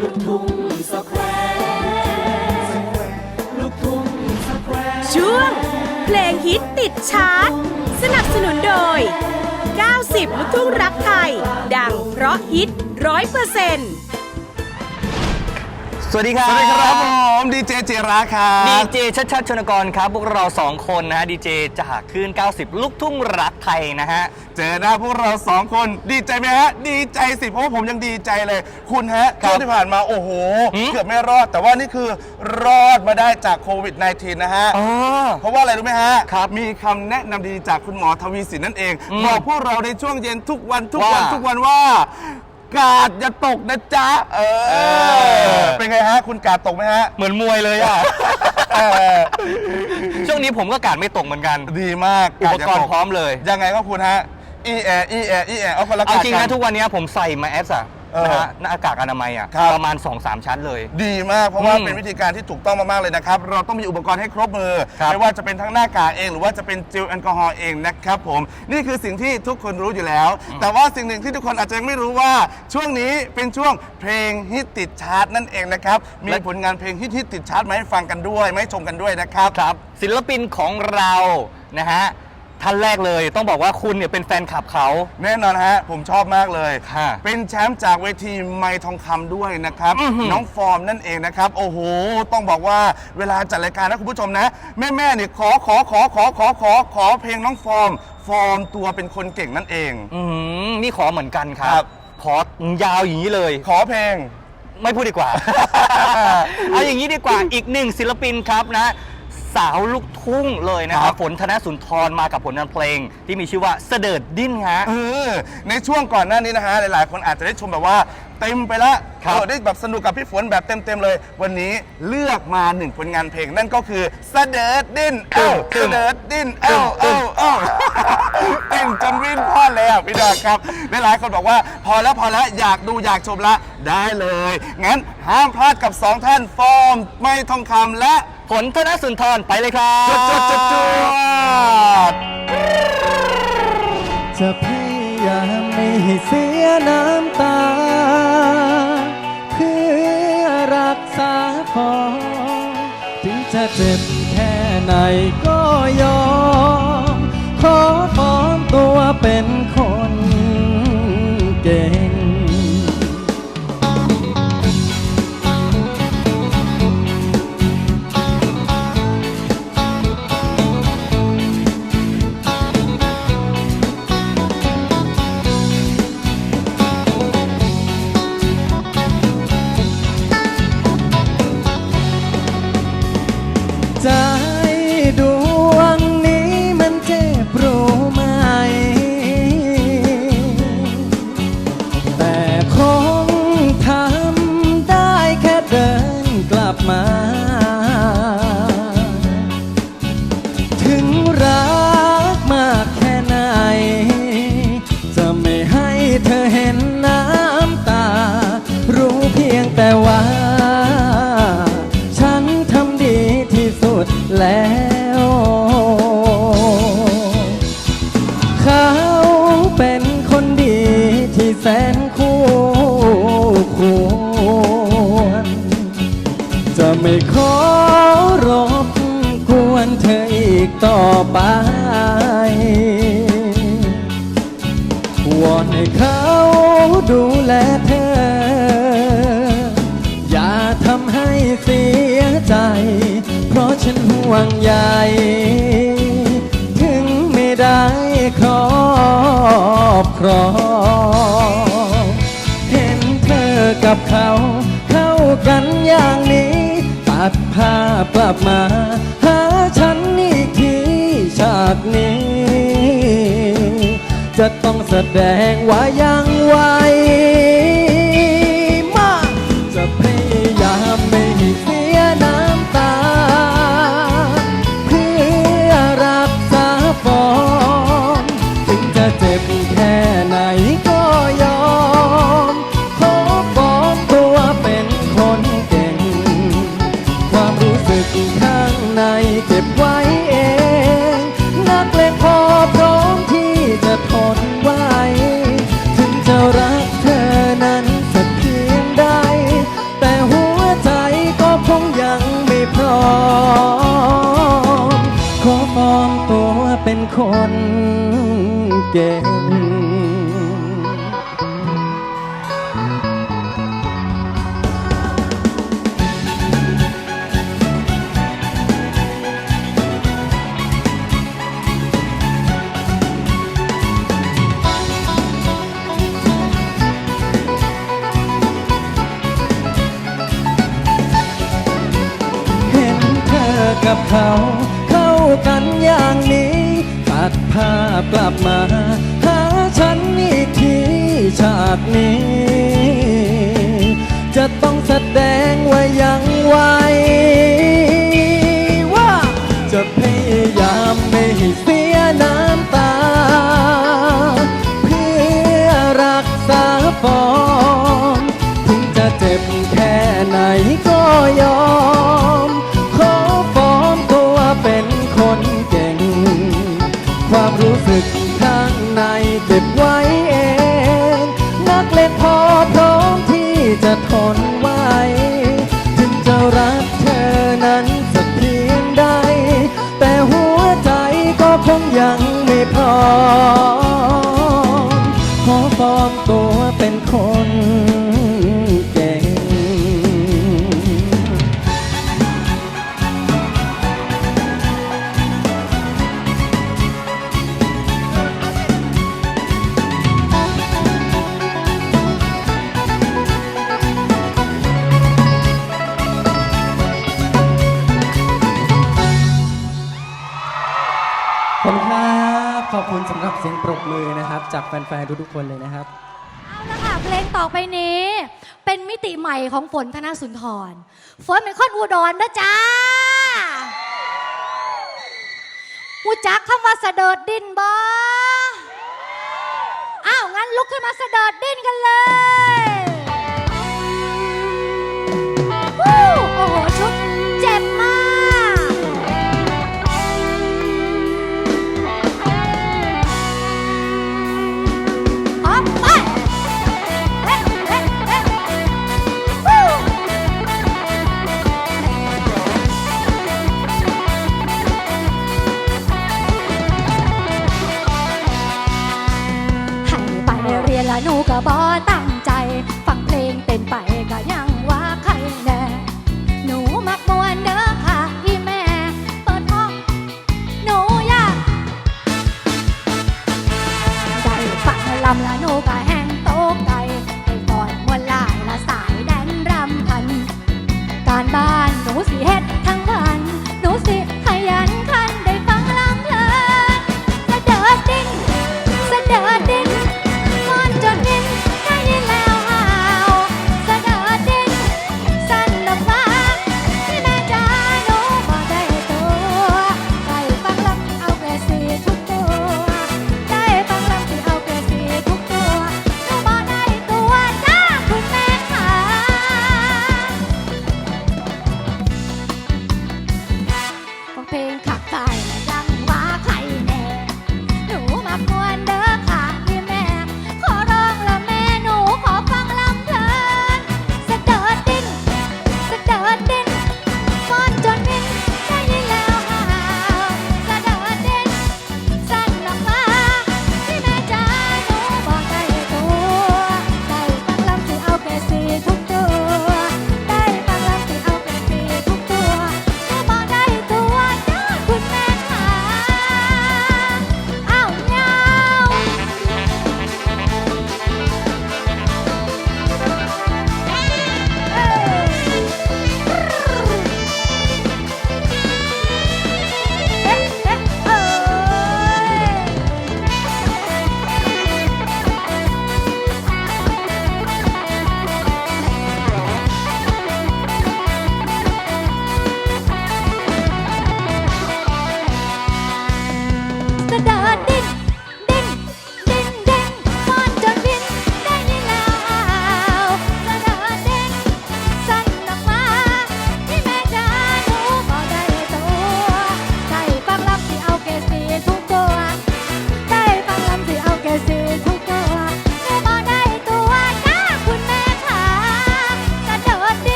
ลูกทุ่งสแควร์ลูกทุ่งสแควร์ช่วง เพลงฮิตติดชาร์ตสนับสนุนโดย 90 ลูกทุ่งรักไทย ดังเพราะฮิตร้อยเปอร์เซ็นต์ สวัสดีครับ สวัสดีครับผมดีเจเจราครัดีบเจชัดชัดชนกรครับ พวกเราสองคนนะฮะดีเจจากคลื่น 90 ลูกทุ่งรักไทยนะฮะ เจอหน้าพวกเราสองคนดีใจไหมฮะ ดีใจสิ เพราะว่าผมยังดีใจเลย คุณฮะครับช่วงที่ผ่านมาโอ้โหหืมเกือบไม่รอด แต่ว่านี่คือรอดมาได้จากโควิด -19 นะฮะอ๋อเพราะว่าอะไรรู้ไหมฮะครับมีคำแนะนำดีๆจากคุณหมอทวีสินนั่นเองอืมบอกพวกเราในช่วงเย็นทุกวันทุกวันว่าทุกวันว่า กาดอย่าตกนะจ๊ะเออเออ เป็นไงฮะ คุณกาดตกไหมฮะ เหมือนมวยเลยอะเออช่วงนี้ผมก็การไม่ตกเหมือนกัน ดีมากอุปกรณ์พร้อมเลย ยังไงก็คุณฮะ อีแออีแออีแอเอาคนละเอากาดจริงกันะทุกวันนี้ผมใส่มาแอสอะ เออนะฮะหน้ากากอนามัยอะครับ ประมาณ 2-3 ชั้นเลย ดีมากเพราะว่าอืมเป็นวิธีการที่ถูกต้องมากๆเลยนะครับ เราต้องมีอุปกรณ์ให้ครบมือ ครับไม่ว่าจะเป็นทั้งหน้ากากเอง หรือว่าจะเป็นเจลแอลกอฮอล์เองนะครับผม นี่คือสิ่งที่ทุกคนรู้อยู่แล้ว แต่ว่าสิ่งหนึ่งที่ทุกคนอาจจะยังไม่รู้ว่าช่วงนี้เป็นช่วงเพลงฮิตติดชาร์ตนั่นเองนะครับมีผลงานเพลงฮิตฮิตติดชาร์ตมาให้ฟังกันด้วยมาให้ชมกันด้วยนะครับ ครับศิลปินของเรานะฮะ ท่านแรกเลย ต้องบอกว่าคุณเนี่ยเป็นแฟนคลับเขา แน่นอนฮะ ผมชอบมากเลย ค่ะ เป็นแชมป์จากเวทีไมค์ทองคำด้วยนะครับอื้อหือน้องฟอร์มนั่นเองนะครับ โอ้โห ต้องบอกว่าเวลาจัดรายการนะคุณผู้ชมนะ แม่แม่ๆเนี่ยขอขอขอขอขอขอขอเพลงน้องฟอร์ม ฟอร์มตัวเป็นคนเก่งนั่นเอง อืมนี่ขอเหมือนกันครัครับ บ ขอยาวอย่างนี้เลย ขอเพลง ไม่พูดดีกว่า เอาอย่างนี้ดีกว่าอีกหนึ่งศิลปินครับนะ สาวลูกทุ่งเลยนะคครัรับบฝนธนสุนทรมากับผลงานเพลง ที่มีชื่อว่าเสดิร์ดดิ้นฮะ เออในช่วงก่อนหน้านี้นะฮะหลาย ๆ คนอาจจะได้ชมแบบว่าเต็มไปแล้วครับเออได้แบบสนุกกับพี่ฝนแบบเต็ม ๆ เลย วันนี้เลือกมาหนึ่งผลงานเพลงนั่นก็คือเสดิร์ดดิ้นเอ้าเสดิร์ดดิ้นเอ้าเอ้าเอ้าเต้นจนวิ่นพลาดเลยอะพี่ดอกครับหลายๆคนบอกว่า พอแล้วพอแล้วอยากดูอยากชมละได้เลยงั้นห้ามพลาดกับสองท่านฟอร์มไม่ทองคำและ ฝนธนสุนทรไปเลยครับจุดจุดจุดจุดจะพยายามไม่ให้เสียน้ำตา เพื่อรักษาพอ ถึงจะเจ็บแค่ไหนก็ยอม ขอปลอมตัวเป็น แต่ว่า ฉันทำดีที่สุดแล้ว เขาเป็นคนดีที่แสนคู่ควร จะไม่ขอรบกวนเธออีกต่อไป วงใยถึงไม่ได้ครอบครองเห็นเธอกับเขาเข้ากันอย่างนี้ ตัดภาพกลับมา หาฉันอีกทีฉากนี้ จะต้องแสดงว่ายังไหวม เข้ากันอย่างนี้ตัดภาพกลับมา หาฉันอีกทีฉากนี้ จะต้องแสดงว่ายังวว่า ไจากแฟนๆทุกๆคนเลยนะครับ เอาละค่ะเพลงต่อไปนี้ เป็นมิติใหม่ของฝนธนสุนทร ฝนเป็นคนอุดรนะจ้าอูจักคำว่าเสดิร์ดดินบ่อ้าวงั้นลุกขึ้นมาเสดิร์ดดินกันเลย ละหนูก็บ่ตั้งใจฟัง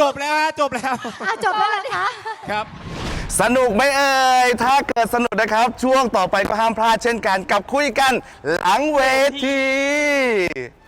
จบแล้วฮะจบแล้วอะจบแล้วเหรอคะ ครับ สนุกไหมเอ่ย ถ้าเกิดสนุกนะครับ ช่วงต่อไปก็ห้ามพลาดเช่นกันกับคุยกันหลังเวทีทุ่ง